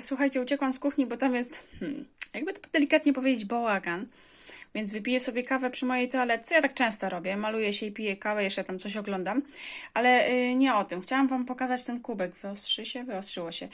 słuchajcie, uciekłam z kuchni, bo tam jest, hmm, jakby to delikatnie powiedzieć, bałagan. Więc wypiję sobie kawę przy mojej toaletce. Ja tak często robię. Maluję się i piję kawę, jeszcze tam coś oglądam. Ale y, nie o tym. Chciałam Wam pokazać ten kubek. Wyostrzy się? Wyostrzyło się.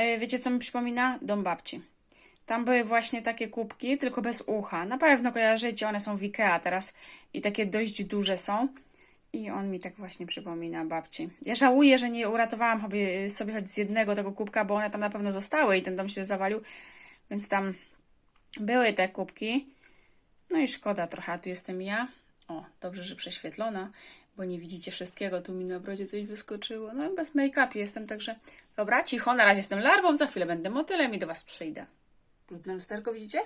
Y, wiecie, co mi przypomina? Dom babci. Tam były właśnie takie kubki, tylko bez ucha. Na pewno kojarzycie, one są w Ikea teraz i takie dość duże są. I on mi tak właśnie przypomina babci. Ja żałuję, że nie uratowałam sobie, choć z jednego tego kubka, bo one tam na pewno zostały i ten dom się zawalił. Więc tam były te kubki. No i szkoda trochę, a tu jestem ja. O, dobrze, że prześwietlona, bo nie widzicie wszystkiego. Tu mi na brodzie coś wyskoczyło. No bez make-upu jestem, także... Dobra, cicho, na razie jestem larwą, za chwilę będę motylem i do Was przyjdę. Brudne lusterko, widzicie?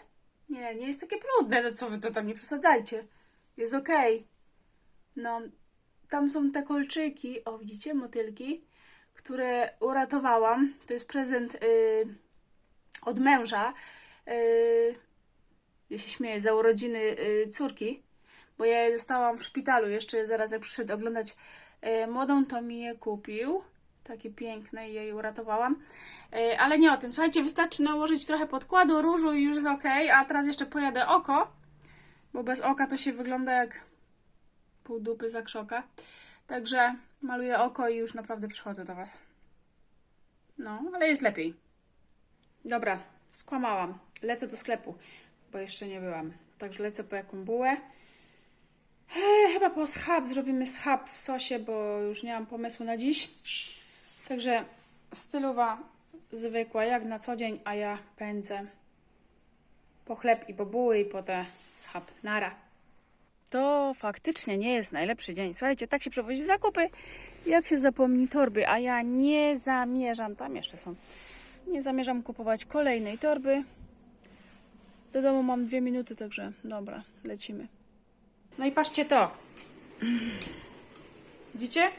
Nie, nie jest takie brudne, no co Wy to tam nie przesadzajcie. Jest okej. No, tam są te kolczyki, o widzicie, motylki, które uratowałam. To jest prezent y, od męża. Y, ja się śmieję, za urodziny y, córki, bo ja je dostałam w szpitalu. Jeszcze zaraz jak przyszedł oglądać y, młodą, to mi je kupił. Takie piękne i ja je uratowałam. Y, ale nie o tym. Słuchajcie, wystarczy nałożyć trochę podkładu, różu i już jest ok. A teraz jeszcze pojadę oko, bo bez oka to się wygląda jak pół dupy za krzoka. Także maluję oko i już naprawdę przychodzę do Was. No, ale jest lepiej. Dobra, skłamałam. Lecę do sklepu, bo jeszcze nie byłam. Także lecę po jaką bułę. Chyba po schab zrobimy schab w sosie, bo już nie mam pomysłu na dziś. Także stylowa, zwykła, jak na co dzień, a ja pędzę po chleb i po buły i po te schab. Nara. To faktycznie nie jest najlepszy dzień. Słuchajcie, tak się przewozi zakupy, jak się zapomni torby, a ja nie zamierzam, tam jeszcze są, nie zamierzam kupować kolejnej torby. Do domu mam dwie minuty, także dobra, lecimy. No i patrzcie to. Widzicie?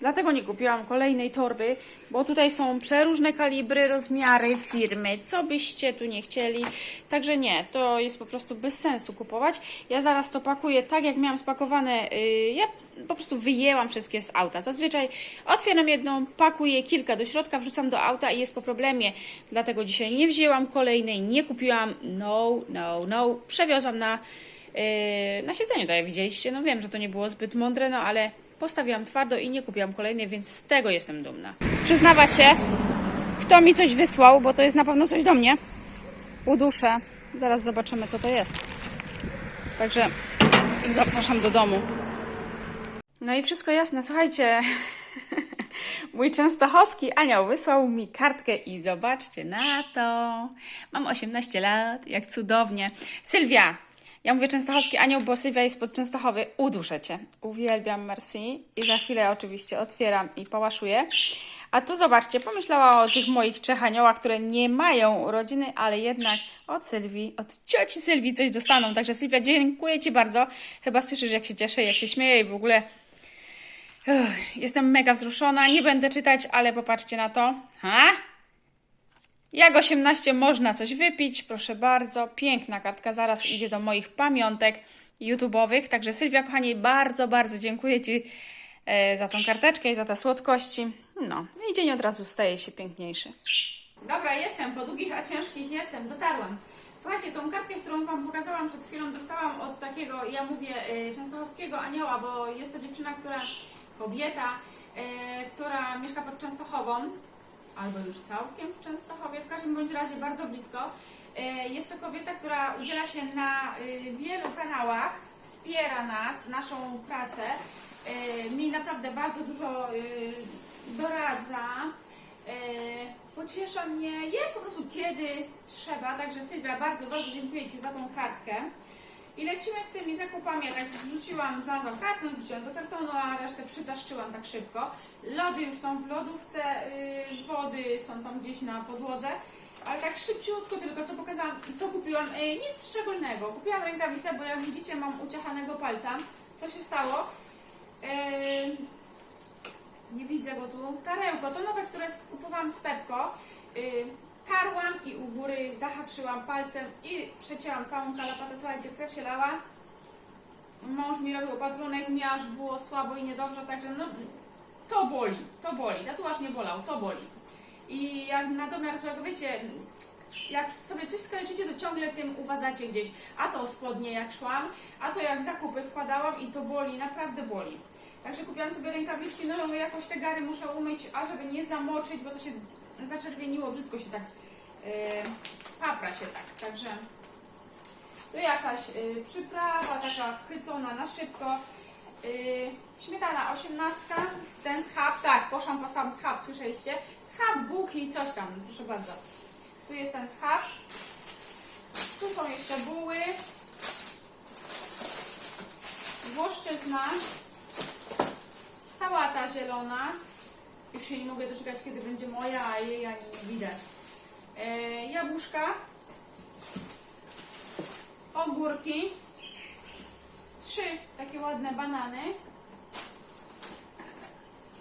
Dlatego nie kupiłam kolejnej torby, bo tutaj są przeróżne kalibry, rozmiary, firmy, co byście tu nie chcieli. Także nie, to jest po prostu bez sensu kupować. Ja zaraz to pakuję tak, jak miałam spakowane. Yy, ja po prostu wyjęłam wszystkie z auta. Zazwyczaj otwieram jedną, pakuję kilka do środka, wrzucam do auta i jest po problemie. Dlatego dzisiaj nie wzięłam kolejnej, nie kupiłam. No, no, no. Przewiozłam na, yy, na siedzeniu, tak jak widzieliście. No wiem, że to nie było zbyt mądre, no ale postawiłam twardo i nie kupiłam kolejnej, więc z tego jestem dumna. Przyznawać się, kto mi coś wysłał, bo to jest na pewno coś do mnie. Uduszę. Zaraz zobaczymy, co to jest. Także zapraszam do domu. No i wszystko jasne. Słuchajcie, mój częstochowski anioł wysłał mi kartkę i zobaczcie na to. Mam 18 lat, jak cudownie. Sylwia, ja mówię częstochowski anioł, bo Sylwia jest pod Częstochowy. Uduszę cię. Uwielbiam Merci. I za chwilę oczywiście otwieram i pałaszuję. A tu zobaczcie, pomyślała o tych moich trzech aniołach, które nie mają urodziny, ale jednak od Sylwii, od cioci Sylwii coś dostaną. Także Sylwia, dziękuję Ci bardzo. Chyba słyszysz, jak się cieszę, jak się śmieję i w ogóle jestem mega wzruszona. Nie będę czytać, ale popatrzcie na to. Ha? Jak 18 można coś wypić, proszę bardzo. Piękna kartka, zaraz idzie do moich pamiątek YouTube'owych. Także Sylwia, kochani, bardzo, bardzo dziękuję Ci e, za tą karteczkę i za te słodkości. No, i dzień od razu staje się piękniejszy. Dobra, jestem, po długich, a ciężkich jestem, dotarłam. Słuchajcie, tą kartkę, którą Wam pokazałam przed chwilą, dostałam od takiego, ja mówię, y, częstochowskiego anioła, bo jest to dziewczyna, która, kobieta, y, która mieszka pod Częstochową, albo już całkiem w Częstochowie, w każdym bądź razie bardzo blisko. Y, Jest to kobieta, która udziela się na y, wielu kanałach, wspiera nas, naszą pracę. Y, Mi naprawdę bardzo dużo doradza, pociesza mnie, jest po prostu kiedy trzeba. Także Sylwia, bardzo, bardzo dziękuję Ci za tą kartkę. I lecimy z tymi zakupami. Ja tak wrzuciłam, znalazłam karton, wrzuciłam do kartonu, a resztę przytaszczyłam tak szybko. Lody już są w lodówce, yy, wody są tam gdzieś na podłodze. Ale tak szybciutko tylko, co pokazałam, co kupiłam, yy, nic szczególnego. Kupiłam rękawice, bo jak widzicie mam uciachanego palca. Co się stało? Yy, nie widzę go tu. Tarełko, to nowe, które kupowałam z Pepko. Yy, tarłam i u góry zahaczyłam palcem i przecięłam całą kalapatę. Słuchajcie, krew się lała. Mąż mi robił opatrunek, mi aż było słabo i niedobrze, także no to boli, to boli. Tatuaż nie bolał, to boli. I jak na domiar złego, wiecie, jak sobie coś skaleczycie, to ciągle tym uwadzacie gdzieś. A to spodnie jak szłam, a to jak zakupy wkładałam i to boli, naprawdę boli. Także kupiłam sobie rękawiczki, no, no jakoś te gary muszę umyć, a żeby nie zamoczyć, bo to się zaczerwieniło, brzydko się tak yy, papra się tak. Także tu jakaś yy, przyprawa taka chwycona na szybko. Yy, śmietana 18, ten schab, tak, poszłam po sam schab, słyszeliście? Schab, Bóg i coś tam, proszę bardzo. Tu jest ten schab. Tu są jeszcze buły. Włoszczyzna. Sałata zielona. Już się nie mogę doczekać, kiedy będzie moja, a jej ani nie widać. E, jabłuszka. Ogórki. Trzy takie ładne banany.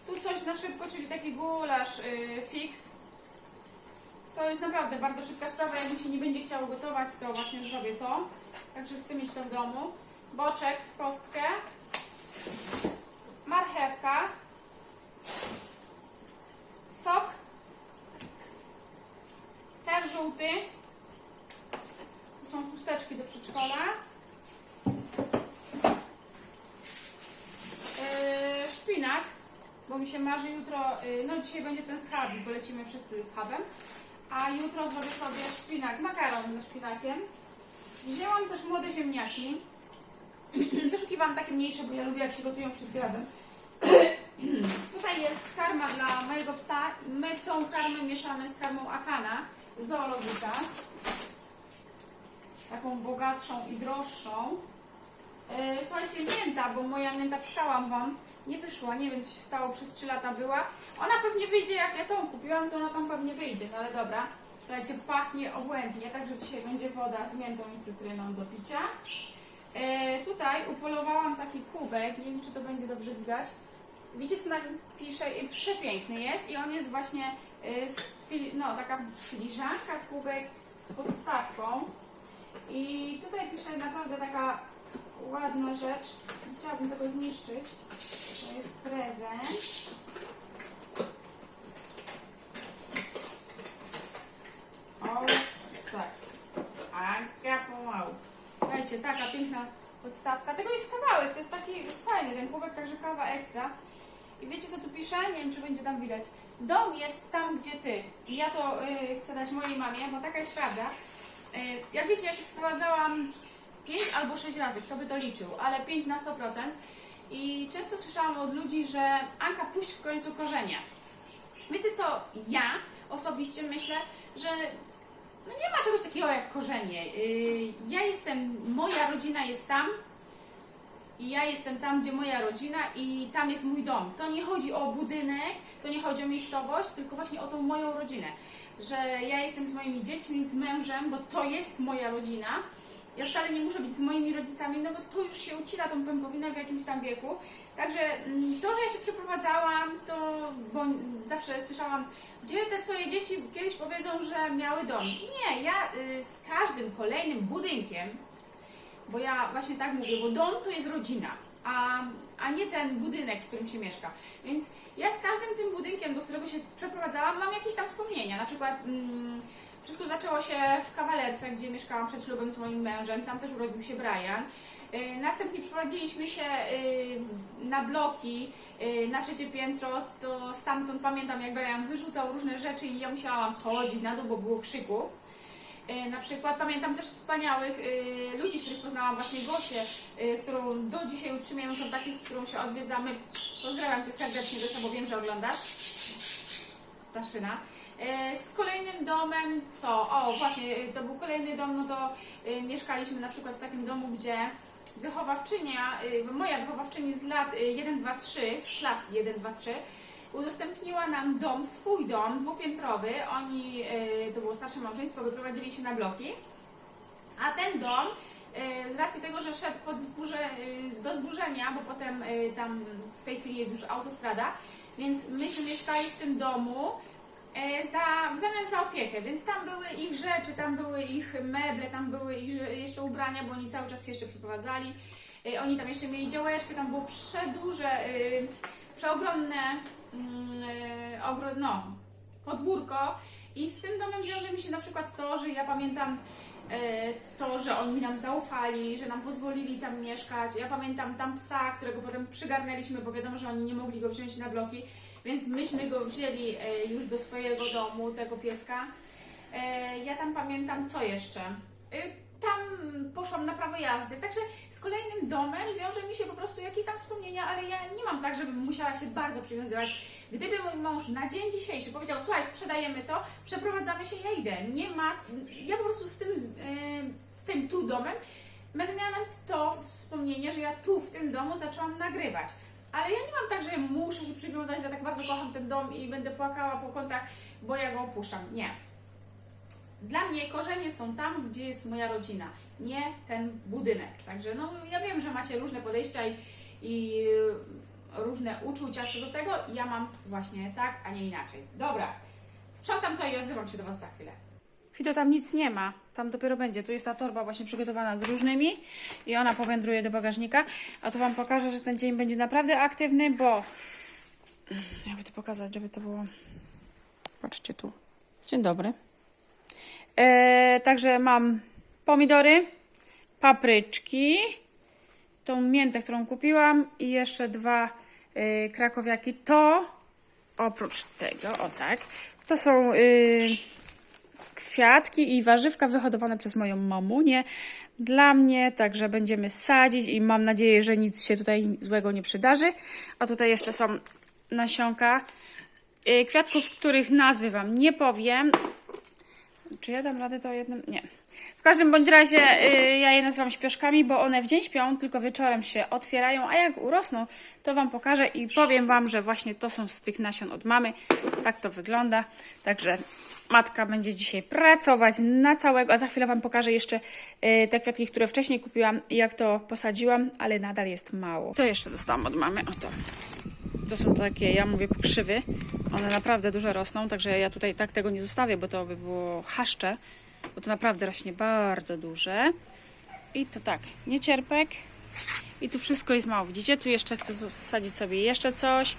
Tu coś na szybko, czyli taki gulasz y, fix. To jest naprawdę bardzo szybka sprawa. Jak mi się nie będzie chciało gotować, to właśnie zrobię to. Także chcę mieć to w domu. Boczek w kostkę. Marchewka. Sok. Ser żółty. Tu są chusteczki do przedszkola. Yy, szpinak, bo mi się marzy jutro, yy, no dzisiaj będzie ten schabik, bo lecimy wszyscy ze schabem, a jutro zrobię sobie szpinak, makaron ze szpinakiem. Wzięłam też młode ziemniaki. Wyszukiwałam takie mniejsze, bo ja lubię jak się gotują wszystkie razem. Tutaj jest karma dla mojego psa. My tą karmę mieszamy z karmą Akana zoologika. Taką bogatszą i droższą. E, Słuchajcie, mięta, bo moja mięta pisałam Wam, nie wyszła, nie wiem co się stało, przez 3 lata była. Ona pewnie wyjdzie, jak ja tą kupiłam, to ona tam pewnie wyjdzie, no ale dobra. Słuchajcie, pachnie obłędnie, także dzisiaj będzie woda z miętą i cytryną do picia. E, tutaj upolowałam taki kubek, nie wiem czy to będzie dobrze widać. Widzicie co na nim pisze? I Przepiękny jest i on jest właśnie z fili- no, taka filiżanka, kubek z podstawką. I tutaj pisze naprawdę taka ładna rzecz. Chciałabym tego zniszczyć. To jest prezent. O, tak. Anka pomału. Słuchajcie, taka piękna podstawka. Tego jest kawałek, to jest taki fajny ten kubek, także kawa ekstra. I wiecie co tu pisze? Nie wiem, czy będzie tam widać. Dom jest tam, gdzie ty. I ja to y, chcę dać mojej mamie, bo taka jest prawda. Y, jak wiecie, ja się wprowadzałam 5 albo 6 razy, kto by to liczył, ale 5 na 100%. I często słyszałam od ludzi, że Anka, puść w końcu korzenie. Wiecie co, ja osobiście myślę, że no nie ma czegoś takiego jak korzenie. Yy, Ja jestem, moja rodzina jest tam i ja jestem tam, gdzie moja rodzina i tam jest mój dom. To nie chodzi o budynek, to nie chodzi o miejscowość, tylko właśnie o tą moją rodzinę. Że ja jestem z moimi dziećmi, z mężem, bo to jest moja rodzina. Ja wcale nie muszę być z moimi rodzicami, no bo to już się ucina tą pępowinę w jakimś tam wieku. Także mm, to, że ja się przeprowadzałam, to bo zawsze słyszałam, gdzie te twoje dzieci kiedyś powiedzą, że miały dom. Nie, ja y, z każdym kolejnym budynkiem, bo ja właśnie tak mówię, bo dom to jest rodzina, a, a nie ten budynek, w którym się mieszka. Więc ja z każdym tym budynkiem, do którego się przeprowadzałam, mam jakieś tam wspomnienia. Na przykład mm, wszystko zaczęło się w kawalerce, gdzie mieszkałam przed ślubem z moim mężem, tam też urodził się Brian. Y, Następnie przeprowadziliśmy się y, na bloki y, na trzecie piętro, to stamtąd pamiętam jak Brian wyrzucał różne rzeczy i ja musiałam schodzić na dół, bo było krzyku. Y, Na przykład pamiętam też wspaniałych y, ludzi, których poznałam, właśnie Gosię, y, którą do dzisiaj utrzymujemy kontakty, z którą się odwiedzamy. Pozdrawiam Cię serdecznie, bo wiem, że oglądasz. Staszyna. E, Z kolejnym domem, co? O, właśnie, to był kolejny dom, no to mieszkaliśmy na przykład w takim domu, gdzie wychowawczynia, moja wychowawczyni z lat y, 1, 2, 3, z klasy 1, 2, 3, udostępniła nam dom, swój dom, dwupiętrowy. Oni, y, to było starsze małżeństwo, wyprowadzili się na bloki. A ten dom, y, z racji tego, że szedł pod zburze, y, do zburzenia, bo potem tam w tej chwili jest już autostrada, więc myśmy mieszkali w tym domu za, w zamian za opiekę, więc tam były ich rzeczy, tam były ich meble, tam były ich jeszcze ubrania, bo oni cały czas się jeszcze przeprowadzali. Oni tam jeszcze mieli działeczkę, tam było przedłuże, y, przeogromne, mm, y, ogro, no, podwórko i z tym domem wiąże mi się na przykład to, że ja pamiętam e, to, że oni nam zaufali, że nam pozwolili tam mieszkać. Ja pamiętam tam psa, którego potem przygarnęliśmy, bo wiadomo, że oni nie mogli go wziąć na bloki, więc myśmy go wzięli e, już do swojego domu, tego pieska. Ja tam pamiętam co jeszcze. Tam poszłam na prawo jazdy, także z kolejnym domem wiąże mi się po prostu jakieś tam wspomnienia, ale ja nie mam tak, żebym musiała się bardzo przywiązywać. Gdyby mój mąż na dzień dzisiejszy powiedział, słuchaj, sprzedajemy to, przeprowadzamy się, ja idę. Nie ma, ja po prostu z tym, e, z tym tu domem będę miała to wspomnienie, że ja tu w tym domu zaczęłam nagrywać. Ale ja nie mam tak, że muszę się przywiązać, że tak bardzo kocham ten dom i będę płakała po kątach, bo ja go opuszczam. Nie. Dla mnie korzenie są tam, gdzie jest moja rodzina, nie ten budynek. Także no, ja wiem, że macie różne podejścia i, i różne uczucia co do tego. Ja mam właśnie tak, a nie inaczej. Dobra, sprzątam to i odzywam się do Was za chwilę. Fido, tam nic nie ma. Tam dopiero będzie. Tu jest ta torba właśnie przygotowana z różnymi i ona powędruje do bagażnika. A tu Wam pokażę, że ten dzień będzie naprawdę aktywny, bo... Jakby to pokazać, żeby to było... Patrzcie tu. Dzień dobry. E, także mam pomidory, papryczki, tą miętę, którą kupiłam i jeszcze dwa e, krakowiaki. To oprócz tego, o tak, to są e, kwiatki i warzywka wyhodowane przez moją mamunię dla mnie, także będziemy sadzić i mam nadzieję, że nic się tutaj złego nie przydarzy. A tutaj jeszcze są nasionka e, kwiatków, których nazwy Wam nie powiem, czy ja dam radę to jednym? Nie. W każdym bądź razie y, ja je nazywam śpioszkami, bo one w dzień śpią, tylko wieczorem się otwierają, a jak urosną, to Wam pokażę i powiem Wam, że właśnie to są z tych nasion od mamy. Tak to wygląda. Także matka będzie dzisiaj pracować na całego, a za chwilę Wam pokażę jeszcze y, te kwiatki, które wcześniej kupiłam i jak to posadziłam, ale nadal jest mało. To jeszcze dostałam od mamy, oto. To są takie, ja mówię, pokrzywy. One naprawdę duże rosną, także ja tutaj tak tego nie zostawię, bo to by było chaszcze, bo to naprawdę rośnie bardzo duże. I to tak, niecierpek. I tu wszystko jest mało. Widzicie? Tu jeszcze chcę zasadzić sobie jeszcze coś.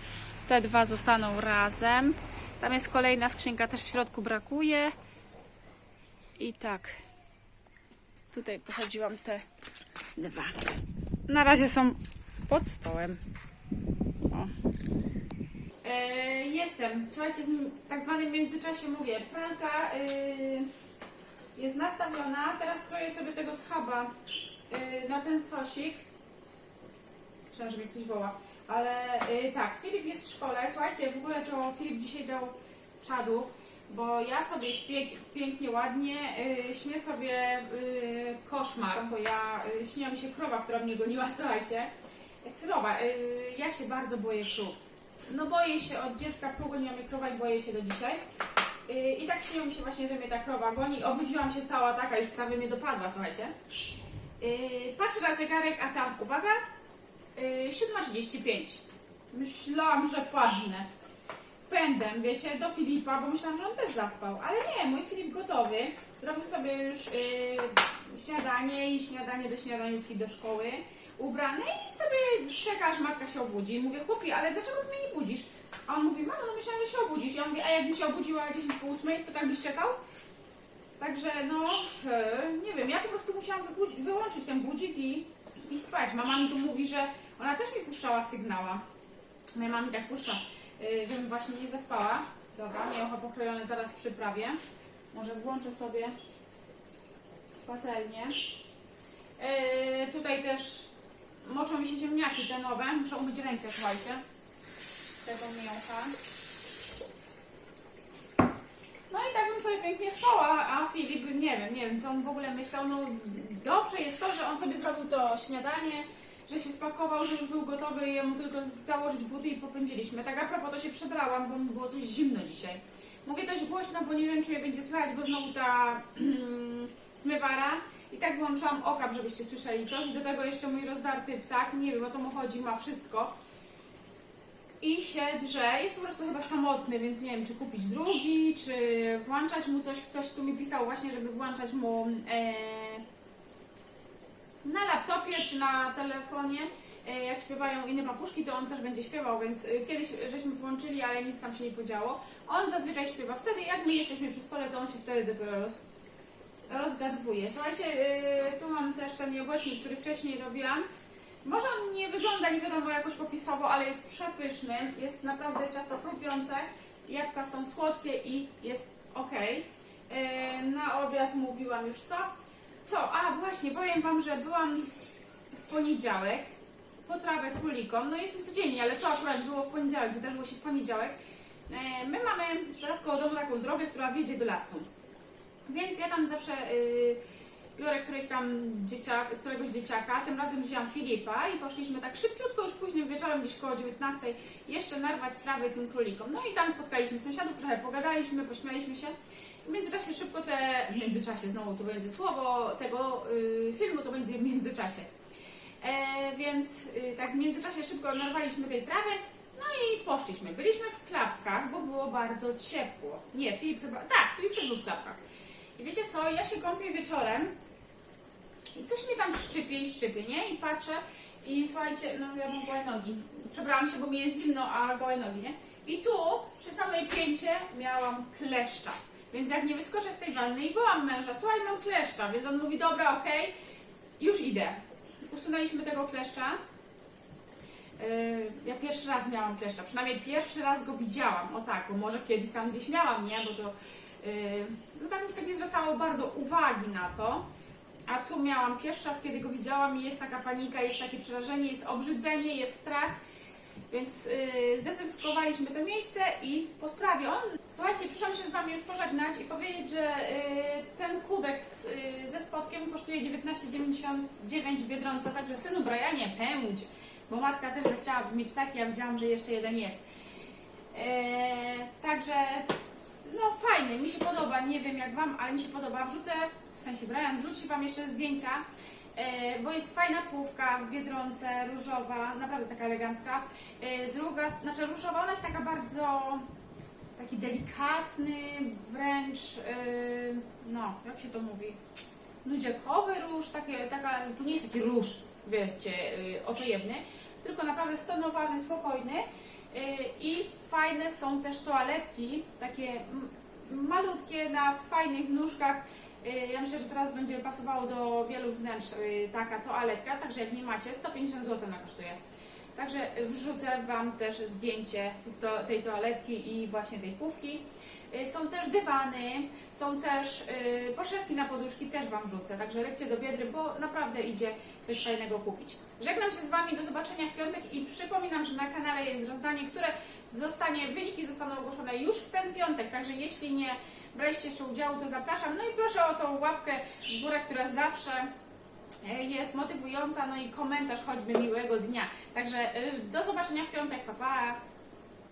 Te dwa zostaną razem. Tam jest kolejna skrzynka, też w środku brakuje. I tak. Tutaj posadziłam te dwa. Na razie są pod stołem. E, jestem. Słuchajcie, w tak zwanym międzyczasie mówię, pralka e, jest nastawiona. Teraz kroję sobie tego schaba e, na ten sosik. Myślałam, że ktoś woła. Ale e, tak, Filip jest w szkole. Słuchajcie, w ogóle to Filip dzisiaj dał czadu, bo ja sobie śpię pięknie, ładnie, śnię sobie koszmar, bo ja e, śniła mi się krowa, która mnie goniła, słuchajcie. Krowa, e, ja się bardzo boję krów. No boję się od dziecka, pogoniła mnie krowa i boję się do dzisiaj. Yy, I tak śniło mi się właśnie, że mnie ta krowa goni. Obudziłam się cała taka, już prawie mnie dopadła, słuchajcie. Yy, patrzę na zegarek, a tam, uwaga, yy, 7.35. Myślałam, że padnę. Pędem, wiecie, do Filipa, bo myślałam, że on też zaspał. Ale nie, mój Filip gotowy. Zrobił sobie już yy, śniadanie i śniadanie do śniadaniówki do szkoły. Ubrany i sobie czeka, aż matka się obudzi. Mówię, chłopi, ale dlaczego ty mnie nie budzisz? A on mówi, mamo, no myślałam, że się obudzisz. Ja mówię, a jakbym się obudziła 10 po 8, to tak byś czekał? Także no, e, nie wiem, ja po prostu musiałam wyłączyć ten budzik i, i spać. Mama mi tu mówi, że ona też mi puszczała sygnała. Moja mama mi tak puszcza, y, żebym właśnie nie zaspała. Dobra, mięcho pokrojone zaraz przyprawię. Może włączę sobie patelnię. E, tutaj też moczą mi się ziemniaki te nowe. Muszę umyć rękę, słuchajcie. Tego mięcha. No i tak bym sobie pięknie spała, a Filip, nie wiem, nie wiem, co on w ogóle myślał. No dobrze jest to, że on sobie zrobił to śniadanie, że się spakował, że już był gotowy i jemu tylko założyć buty i popędziliśmy. Tak a propos to się przebrałam, bo mi było coś zimno dzisiaj. Mówię dość głośno, bo nie wiem, czy mnie będzie słychać, bo znowu ta zmywara. I tak włączyłam okap, żebyście słyszeli coś. Do tego jeszcze mój rozdarty ptak, nie wiem o co mu chodzi, ma wszystko. I się drze, jest po prostu chyba samotny, więc nie wiem, czy kupić drugi, czy włączać mu coś. Ktoś tu mi pisał właśnie, żeby włączać mu e, na laptopie czy na telefonie. E, Jak śpiewają inne papuszki, to on też będzie śpiewał, więc e, kiedyś żeśmy włączyli, ale nic tam się nie podziało. On zazwyczaj śpiewa wtedy, jak my jesteśmy przy stole, to on się wtedy dopiero roz, rozgadwuje. Słuchajcie, e, tu mam też ten jabłecznik, który wcześniej robiłam. Może on nie wygląda, nie wiadomo, jakoś popisowo, ale jest przepyszny. Jest naprawdę ciasto chrupiące. Jabłka są słodkie i jest ok. E, Na obiad mówiłam już co? Co? A właśnie, powiem Wam, że byłam w poniedziałek potrawę królikom. No jestem codziennie, ale to akurat było w poniedziałek, wydarzyło się w poniedziałek. E, My mamy teraz koło domu taką drogę, która wiedzie do lasu. Więc ja tam zawsze y, biorę któregoś tam dzieciaka, któregoś dzieciaka. Tym razem wzięłam Filipa i poszliśmy tak szybciutko, już późnym wieczorem, gdzieś koło 19, jeszcze narwać trawę tym królikom. No i tam spotkaliśmy sąsiadów, trochę pogadaliśmy, pośmialiśmy się. W międzyczasie szybko te, w międzyczasie znowu to będzie słowo tego y, filmu, to będzie w międzyczasie. E, więc y, tak w międzyczasie szybko narwaliśmy tej trawy, no i poszliśmy. Byliśmy w klapkach, bo było bardzo ciepło. Nie, Filip chyba, tak, Filip też był w klapkach. I wiecie co, ja się kąpię wieczorem i coś mnie tam szczypie i szczypie, nie? I patrzę i słuchajcie, no ja mam gołe nogi. Przebrałam się, bo mi jest zimno, a gołe nogi, nie? I tu, przy samej pięcie, miałam kleszcza. Więc jak nie wyskoczę z tej wanny i wołam męża, słuchaj, mam kleszcza, więc on mówi, dobra, okej, już idę. Usunęliśmy tego kleszcza. Yy, Ja pierwszy raz miałam kleszcza, przynajmniej pierwszy raz go widziałam, o tak, bo może kiedyś tam gdzieś miałam, nie, bo to yy, no tak nie zwracało bardzo uwagi na to, a tu miałam pierwszy raz, kiedy go widziałam i jest taka panika, jest takie przerażenie, jest obrzydzenie, jest strach, więc yy, zdezynfekowaliśmy to miejsce i po sprawie. On, słuchajcie, przyszłam się z Wami już pożegnać i powiedzieć, że yy, ten kubek z, yy, ze spotkiem kosztuje 19,99 w Biedronce, także synu Brianie, pędź, bo matka też zechciałaby mieć taki, ja widziałam, że jeszcze jeden jest. Eee, także, no fajny, mi się podoba, nie wiem jak Wam, ale mi się podoba. Wrzucę, w sensie Brian, wrzuci Wam jeszcze zdjęcia, e, bo jest fajna półka w Biedronce, różowa, naprawdę taka elegancka. E, druga, znaczy różowa, ona jest taka bardzo, taki delikatny, wręcz, e, no, jak się to mówi, nudziakowy róż, takie, taka, to nie jest taki róż, wiecie, y, oczojebny, tylko naprawdę stonowany, spokojny. Y, I fajne są też toaletki, takie malutkie, na fajnych nóżkach. Y, Ja myślę, że teraz będzie pasowało do wielu wnętrz y, taka toaletka, także jak nie macie, 150 zł ona kosztuje. Także wrzucę Wam też zdjęcie tej toaletki i właśnie tej pówki. Y, Są też dywany, są też y, poszewki na poduszki, też Wam wrzucę. Także lećcie do Biedry, bo naprawdę idzie coś fajnego kupić. Żegnam się z Wami, do zobaczenia w piątek i przypominam, że na kanale jest rozdanie, które zostanie, wyniki zostaną ogłoszone już w ten piątek. Także jeśli nie braliście jeszcze udziału, to zapraszam. No i proszę o tą łapkę w górę, która zawsze e, jest motywująca, no i komentarz choćby miłego dnia. Także e, do zobaczenia w piątek, pa pa!